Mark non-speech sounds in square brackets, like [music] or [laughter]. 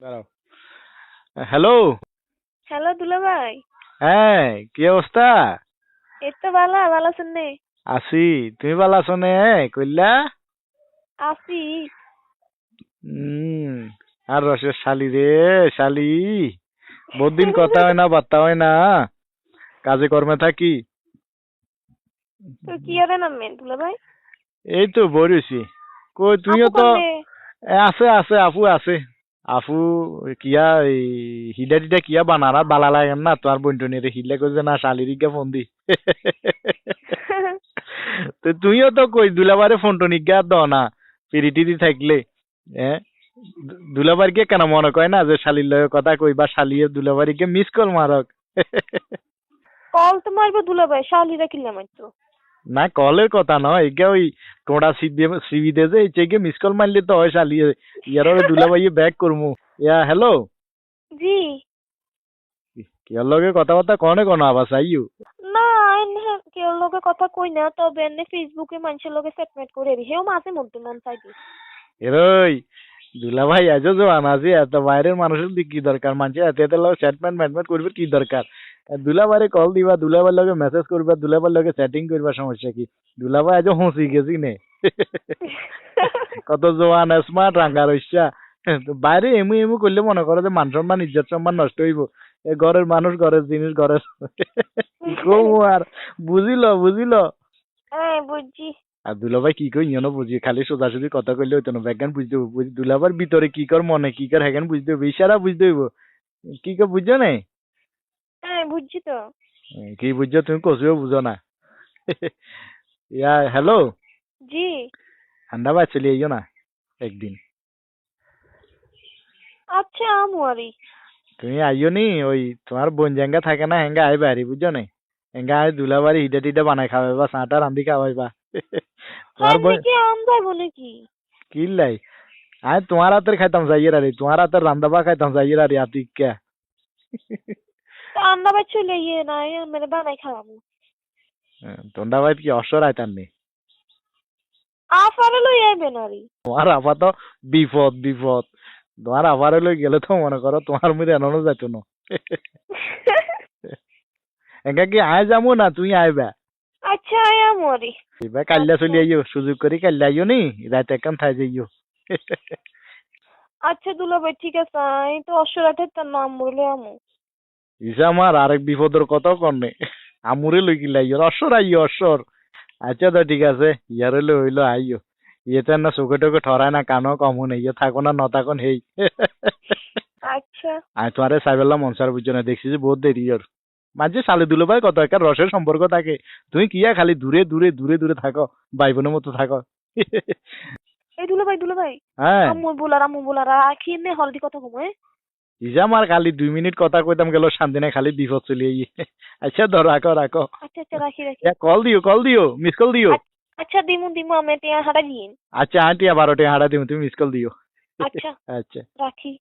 দাঁড়াও। Hello hello দুলা ভাই। হ্যাঁ কি অবস্থা? এই তো ভালো ভালো আছেন নে? আছি তুমি ভালো আছো নে? কইলা? আছি। উম আর রসের শালি রে শালি। বহুদিন [laughs] কথা হয় না বার্তা হয় না। কাজে কর্মে থাকি। তো কি আরে নামবেন দুলা ভাই? এই তো বরিছি কই তুইও তো আছে আছে আপু আছে। আপু কিয়া হিডা টিডা কিয়া বানার বালা লাগে না তোমার বন্টনের হিলে কইছে না শালির গিয়া ফোন দি। তো তুইও তো কই দুলাবারে ফোন টোন গিয়া দ না পিড়ি দি থাকলে। হ্যাঁ দুলাবারকে কেন মনে কয় না যে শালির লগে কথা কই বা শালিয়ে দুলাবারিকে মিস কল মারক কল তো মারবো দুলা ভাই শালিরা কিনলাম মাত্র না কলের কথা নয় এগে ওই টোড়া সিবি সিবি দে যে ইচেকে মিস কল মারলে তো হয় শালিয়ে ইয়ার দুলাবাইয়ে ব্যাক করমু। ইয়া হ্যালো জি। কিয়ার লগে কথাবার্তা কনে কোন আবাস আইয়ু না কেউ লগে কথা কই না তবে এনে ফেসবুকে মানুষের লগে সেটমেট করে দি হেও মাঝে মধ্যে মন চাইবে এরই দুলা ভাই আজও জোয়ান আছে এত বাইরের মানুষের দিক কি দরকার? মানুষের এত এত লগে চ্যাটমেন্ট ম্যাটমেন্ট করবে কি দরকার? দুলা বাইরে কল দিবা দুলা ভাইয়ের লগে মেসেজ করবা দুলা ভাইয়ের লগে চ্যাটিং করবা সমস্যা কি? দুলা ভাই আজও হুঁসি গেছি নে। কত জোয়ান স্মার্ট রাঙ্গা রইসা। বাইরে এমু এমু করলে মনে করো যে মান সম্মান ইজ্জত সম্মান নষ্ট হইব। এ ঘরের মানুষ ঘরের জিনিস ঘরের [laughs] কমু আর বুঝিল বুঝিল? হ্যাঁ বুঝছি। আর দুলাভাই কি কই ইয়নো বুঝি? খালি সোজাসুজি কথা কইলে হইতো না ব্যাজ্ঞান বুঝতে হইব বুঝ- দুলাভার ভিতরে কি কর মনে কি কর হ্যাগান বুঝতে হইব ইশারা বুঝতে হইব। কি কর বুঝছ না? হ্যাঁ বুঝছি তো। কি বুঝছ? তুমি কষিও বুঝো না। [laughs] ইয়া হ্যালো জি। ঠান্ডা বাজ চলে আইও না একদিন। আচ্ছা আমু তুমি আইও নি ওই তোমার বোন জাঙ্গা থাকে না হেঙ্গা আইবা আরি বুঝছ না হেঙ্গা আই দুলাবারি হিডা টিডা বানাই খাওয়াইবা চাটা রান্ধি খাওয়াইবা [laughs] তোমার বোন নাকি আম যাইবো নাকি কি? লাই? আই তোমার হাতের খাইতাম যাইয়ের আরে তোমার হাতের রান্দাবা খাইতাম যাইয়ের আরে আতি কে [laughs] তোন্ডা ভাই কি অসর আইতাম নি? আফারে লই আইবেন আরি তোমার তো বিপদ বিপদ। তোমার আবার লই গেলে তো মনে করো তোমার যাইতো না। একা কি আয় যাব না তুই আইবা আচ্ছা আমু আরি এবার কাল্লা চলি আইও সুযোগ করি কাল্লা আইও নি? রাত একান থাই যাইও। আচ্ছা দুলা ভাই ঠিক আছে আমি তো অশ্বরাঠের তার নাম বলে আমু। ইসা আমার আরেক বিপদের কথা কনে। আমুরে লই গিলা আইও অসর আইও অসর। আচ্ছা তো ঠিক আছে। ইয়ারে লই হইল আইও ইয়েতে না চোখে টোকে ঠরায় না কানো কমো নেই ইয়ে থাকো না নথাকন হেই। আচ্ছা। আমি তোমারে সাইবেলা মনসার বুঝছ না দেখছি যে বহুত দেরি ওর মাঝে সালে দুলো ভাই কত একটা রসের সম্পর্ক থাকে। তুমি কিয়া খালি দূরে দূরে দূরে দূরে থাকো ভাই বোনের মতো থাকো। এই দুলা ভাই দুলা ভাই। হ্যাঁ। আম্মু বলার আম্মু বলার আখি নে হলদি কথা কমে ইজা আর খালি দুই মিনিট কথা কইতাম গেল শান্তি নাই খালি বিপদ চলি আই আচ্ছা ধর রাখো রাখো। আচ্ছা আচ্ছা রাখি রাখি। কল দিও কল দিও মিস কল দিও। আচ্ছা দিমু দিমু আমি টিয়া হাড়া দিন আচ্ছা আন্টি আবার টিয়া হাড়া দিমু তুমি মিস কল দিও। আচ্ছা। আচ্ছা। রাখি।